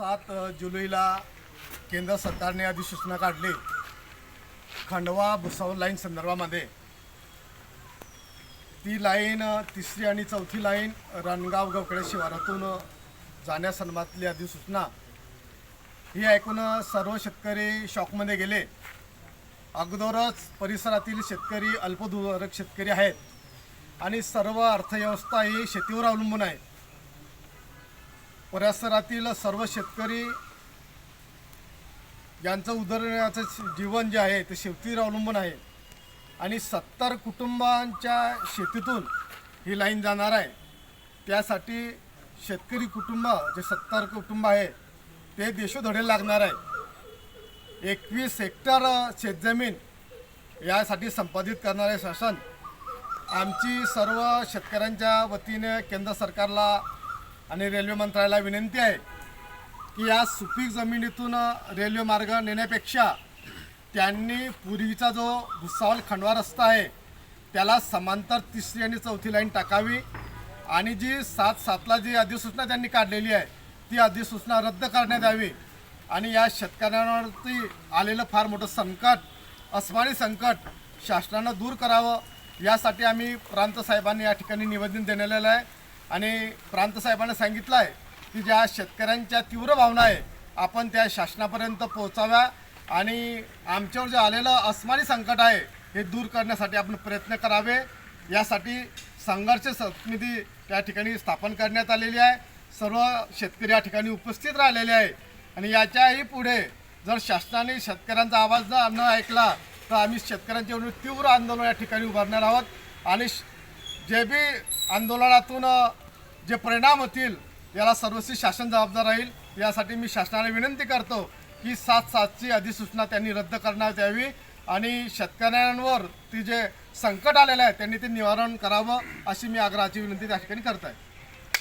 सात जुलैला केंद्र सरकारने अधिसूचना काढली. खंडवा भुसावळ लाईन संदर्भामध्ये. ती लाईन तिसरी आणि चौथी लाईन रणगाव गवकडे शिवारातून जाण्यासंदर्भातली अधिसूचना. ही ऐकून सर्व शेतकरी शॉकमध्ये गेले. अगोदरच परिसरातील शेतकरी अल्पभूधारक शेतकरी आहेत. आणि सर्व अर्थव्यवस्था ही शेतीवर अवलंबून आहे. परिसरातील सर्व शेतकरी यांचं उदरनिर्वाहाचं जीवन जे आहे ते शेतीवर अवलंबून आहे. आणि सत्तर कुटुंबांच्या शेतीतून ही लाईन जाणार आहे. त्यासाठी शेतकरी कुटुंब जे सत्तर कुटुंब आहे ते देशोधडे लागणार आहे. एकवीस हेक्टर शेतजमीन यासाठी संपादित करणारे शासन. आमची सर्व शेतकऱ्यांच्या वतीने केंद्र सरकारला आणि रेल्वे मंत्रालयाला विनंती आहे की या सुपीक जमिनीतून रेल्वे मार्ग नेण्यापेक्षा त्यांनी पूर्वीचा जो भुसावल खंडवा रस्ता आहे त्याला समांतर तिसरी आणि चौथी लाईन टाकावी आणि जी सात सातला जी अधिसूचना त्यांनी काढलेली आहे ती अधिसूचना रद्द करण्यात यावी आणि या शेतकऱ्यांवरती आलेलं फार मोठं संकट अस्मानी संकट शासनानं दूर करावं यासाठी आम्ही प्रांत साहेबांनी या ठिकाणी निवेदन देण्यात आहे. आणि प्रांतसाहेबांना सांगितलं आहे की ज्या शेतकऱ्यांच्या तीव्र भावना आहे आपण त्या शासनापर्यंत पोहोचाव्या आणि आमच्यावर जे आलेलं अस्मानी संकट आहे हे दूर करण्यासाठी आपण प्रयत्न करावे. यासाठी संघर्ष समिती त्या ठिकाणी स्थापन करण्यात आलेली आहे. सर्व शेतकरी या ठिकाणी उपस्थित राहिलेले आहे. आणि याच्याही पुढे जर शासनाने शेतकऱ्यांचा आवाज न न ऐकला तर आम्ही शेतकऱ्यांच्या तीव्र आंदोलन या ठिकाणी उभारणार आहोत. आणि श- जे बी आंदोलनातून जे परिणाम होतील याला सर्वस्वी शासन जबाबदार राहील. यासाठी मी शासनाला विनंती करतो की सात सातची अधिसूचना त्यांनी रद्द करण्यात यावी आणि शेतकऱ्यांवर ती जे संकट आलेलं आहे त्यांनी ते निवारण करावं अशी मी आग्रहाची विनंती त्या ठिकाणी करत आहे